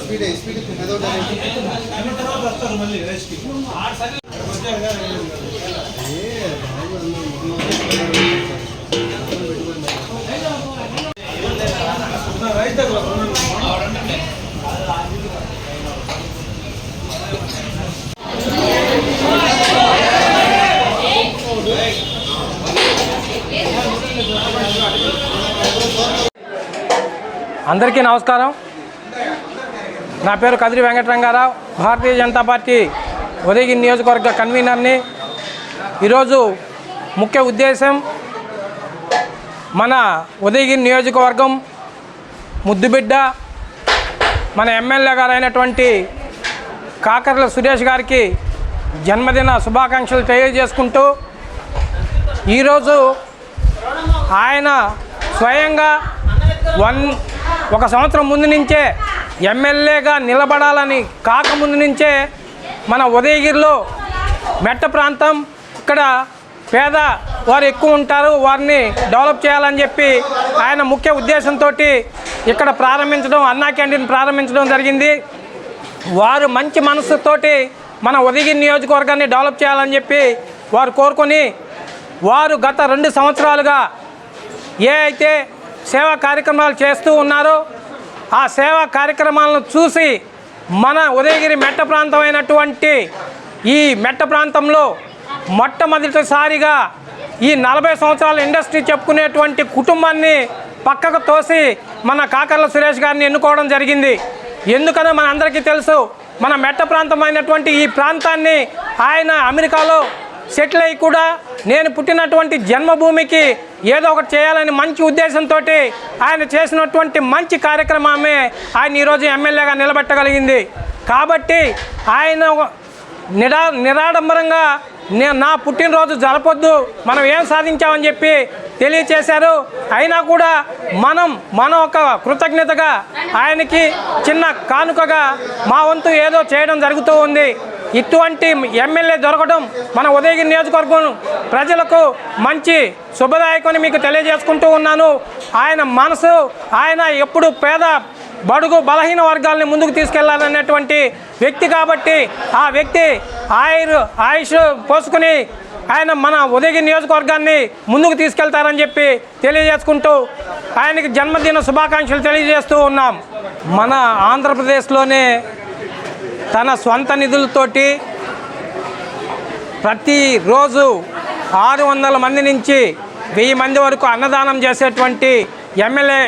Speed speed ఏదో వస్తారు మళ్ళీ రెస్ట్ ఆరు సార్లు రైతు అందరికీ నమస్కారం. నా పేరు కదిరి వెంకటరంగారావు. భారతీయ జనతా పార్టీ ఉదయగిరి నియోజకవర్గ కన్వీనర్ని. ఈరోజు ముఖ్య ఉద్దేశం మన ఉదయగిరి నియోజకవర్గం ముద్దుబిడ్డ మన ఎమ్మెల్యే గారు అయినటువంటి కాకర్ల సురేష్ గారికి జన్మదిన శుభాకాంక్షలు తెలియజేసుకుంటూ ఈరోజు ఆయన స్వయంగా వన్ ఒక సంవత్సరం ముందు నుంచే ఎమ్మెల్యేగా నిలబడాలని కాకముందు నుంచే మన ఉదయగిరిలో మెట్ట ప్రాంతం ఇక్కడ పేద వారు ఎక్కువ ఉంటారు వారిని డెవలప్ చేయాలని చెప్పి ఆయన ముఖ్య ఉద్దేశంతో ఇక్కడ ప్రారంభించడం అన్నా క్యాంటీన్ ప్రారంభించడం జరిగింది. వారు మంచి మనసుతోటి మన ఉదయగిరి నియోజకవర్గాన్ని డెవలప్ చేయాలని చెప్పి వారు కోరుకొని వారు గత రెండు సంవత్సరాలుగా ఏ అయితే సేవా కార్యక్రమాలు చేస్తూ ఉన్నారు. ఆ సేవా కార్యక్రమాలను చూసి మన ఉదయగిరి మెట్ట ప్రాంతమైనటువంటి ఈ మెట్ట ప్రాంతంలో మొట్టమొదటిసారిగా ఈ నలభై సంవత్సరాల ఇండస్ట్రీ చెప్పుకునేటువంటి కుటుంబాన్ని పక్కకు తోసి మన కాకర్ల సురేష్ గారిని ఎన్నుకోవడం జరిగింది. ఎందుకనో మన అందరికీ తెలుసు మన మెట్ట ప్రాంతమైనటువంటి ఈ ప్రాంతాన్ని ఆయన అమెరికాలో సెటిల్ అయ్యి కూడా నేను పుట్టినటువంటి జన్మభూమికి ఏదో ఒకటి చేయాలని మంచి ఉద్దేశంతో ఆయన చేసినటువంటి మంచి కార్యక్రమమే ఆయన ఈరోజు ఎమ్మెల్యేగా నిలబెట్టగలిగింది. కాబట్టి ఆయన నిరా నిరాడంబరంగా నేను నా పుట్టినరోజు జరపొద్దు మనం ఏం సాధించామని చెప్పి తెలియచేశారు. అయినా కూడా మనం మన ఒక కృతజ్ఞతగా ఆయనకి చిన్న కానుకగా మా వంతు ఏదో చేయడం జరుగుతూ ఉంది. ఇటువంటి ఎమ్మెల్యే దొరకడం మన ఉదయగిరి నియోజకవర్గం ప్రజలకు మంచి శుభదాయకమని మీకు తెలియజేసుకుంటూ ఉన్నాను. ఆయన మనసు ఆయన ఎప్పుడు పేద బడుగు బలహీన వర్గాలని ముందుకు తీసుకెళ్ళాలనేటువంటి వ్యక్తి కాబట్టి ఆ వ్యక్తి ఆయుర్ ఆయుష్ పోసుకుని ఆయన మన ఉదయగిరి నియోజకవర్గాన్ని ముందుకు తీసుకెళ్తారని చెప్పి తెలియజేసుకుంటూ ఆయనకి జన్మదిన శుభాకాంక్షలు తెలియజేస్తూ ఉన్నాం. మన ఆంధ్రప్రదేశ్లోనే తన సొంత నిధులతోటి ప్రతిరోజు ఆరు వందల మంది నుంచి వెయ్యి మంది వరకు అన్నదానం చేసేటువంటి ఎమ్మెల్యే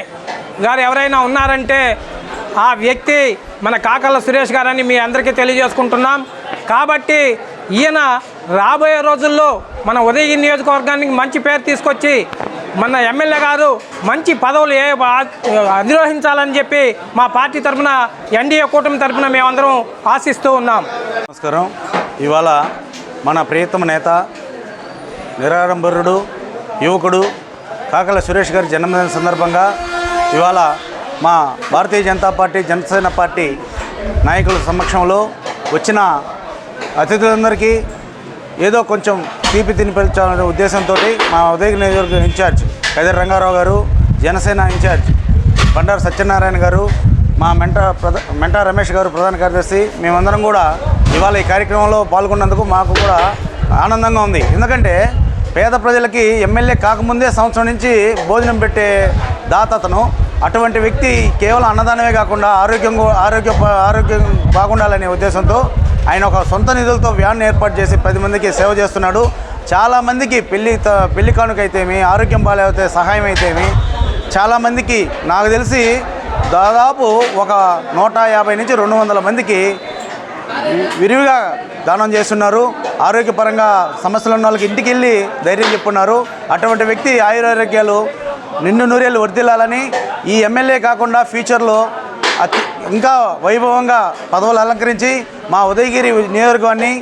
గారు ఎవరైనా ఉన్నారంటే ఆ వ్యక్తి మన కాకల సురేష్ గారని మీ అందరికీ తెలియజేసుకుంటున్నాం. కాబట్టి ఈయన రాబోయే రోజుల్లో మన ఉదయగిరి నియోజకవర్గానికి మంచి పేరు తీసుకొచ్చి మన ఎమ్మెల్యే గారు మంచి పదవులు ఏ నిర్వహించాలని అధిరోహించాలని చెప్పి మా పార్టీ తరఫున ఎన్డీఏ కూటమి తరఫున మేమందరం ఆశిస్తూ ఉన్నాం. నమస్కారం. ఇవాళ మన ప్రియతమ నేత నిరాడంబరుడు యువకుడు కాకల సురేష్ గారి జన్మదిన సందర్భంగా ఇవాళ మా భారతీయ జనతా పార్టీ జనసేన పార్టీ నాయకుల సమక్షంలో వచ్చిన అతిథులందరికీ ఏదో కొంచెం తీపి తినిపించాలనే ఉద్దేశంతో మా ఉదయ నియోజకవర్గ ఇన్ఛార్జ్ కదిరి రంగారావు గారు జనసేన ఇన్ఛార్జ్ బండారు సత్యనారాయణ గారు మా మెంట ప్రధ మెంటా రమేష్ గారు ప్రధాన కార్యదర్శి మేమందరం కూడా ఇవాళ ఈ కార్యక్రమంలో పాల్గొన్నందుకు మాకు కూడా ఆనందంగా ఉంది. ఎందుకంటే పేద ప్రజలకి ఎమ్మెల్యే కాకముందే సంవత్సరం నుంచి భోజనం పెట్టే దాతతను అటువంటి వ్యక్తి కేవలం అన్నదానమే కాకుండా ఆరోగ్యం ఆరోగ్య ఆరోగ్యం బాగుండాలనే ఉద్దేశంతో ఆయన ఒక సొంత నిధులతో వ్యాన్ ఏర్పాటు చేసి పది మందికి సేవ చేస్తున్నాడు. చాలామందికి పెళ్ళి పెళ్ళి కానుక అయితేమి ఆరోగ్యం బాగాలేకపోతే సహాయం అయితేమి చాలామందికి నాకు తెలిసి దాదాపు ఒక నూట యాభై నుంచి రెండు వందల మందికి విరివిగా దానం చేస్తున్నారు. ఆరోగ్యపరంగా సమస్యలు ఉన్న వాళ్ళకి ఇంటికి వెళ్ళి ధైర్యం చెప్పున్నారు. అటువంటి వ్యక్తి ఆయురారోగ్యాలు నిండు నూరేళ్ళు వర్దిల్లాలని ఈ ఎమ్మెల్యే కాకుండా ఫ్యూచర్లో అతి ఇంకా వైభవంగా పదవులు అలంకరించి మా ఉదయగిరి నియోజకవర్గాన్ని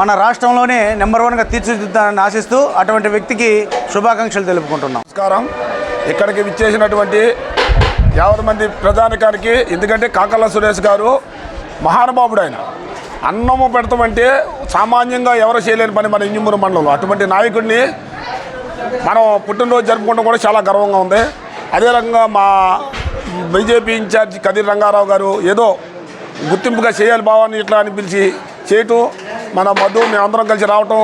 మన రాష్ట్రంలోనే నెంబర్ వన్గా తీర్చిదిద్దాలని ఆశిస్తూ అటువంటి వ్యక్తికి శుభాకాంక్షలు తెలుపుకుంటున్నాం. నమస్కారం. ఇక్కడికి విచ్చేసినటువంటి యాభై మంది ప్రధానికానికి ఎందుకంటే కాకల సురేష్ గారు మహానుభావుడు ఆయన. అన్నము పెడతామంటే సామాన్యంగా ఎవరు చేయలేని పని మన ఇంజమూరు మండలంలో. అటువంటి నాయకుడిని మనం పుట్టినరోజు జరుపుకోవడం కూడా చాలా గర్వంగా ఉంది. అదే రకంగా మా బీజేపీ ఇన్ఛార్జ్ కదిర్ రంగారావు గారు ఏదో గుర్తింపుగా చేయాలి భావాన్ని ఇట్లా అని పిలిచి చేయటం మన మధు మేమందరం కలిసి రావటం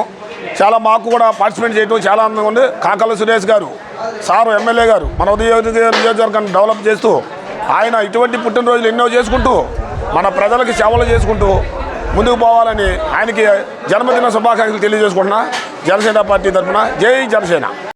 చాలా మాకు కూడా పార్టిసిపేట్ చేయటం చాలా ఆనందంగా ఉంది. కాకల సురేష్ గారు సారు ఎమ్మెల్యే గారు మన ఉదయ నియోజకవర్గాన్ని డెవలప్ చేస్తూ ఆయన ఇటువంటి పుట్టినరోజులు ఎన్నో చేసుకుంటూ మన ప్రజలకు సేవలు చేసుకుంటూ ముందుకు పోవాలని ఆయనకి జన్మదిన శుభాకాంక్షలు తెలియజేసుకుంటున్నా. జనసేన పార్టీ తరఫున జై జనసేన.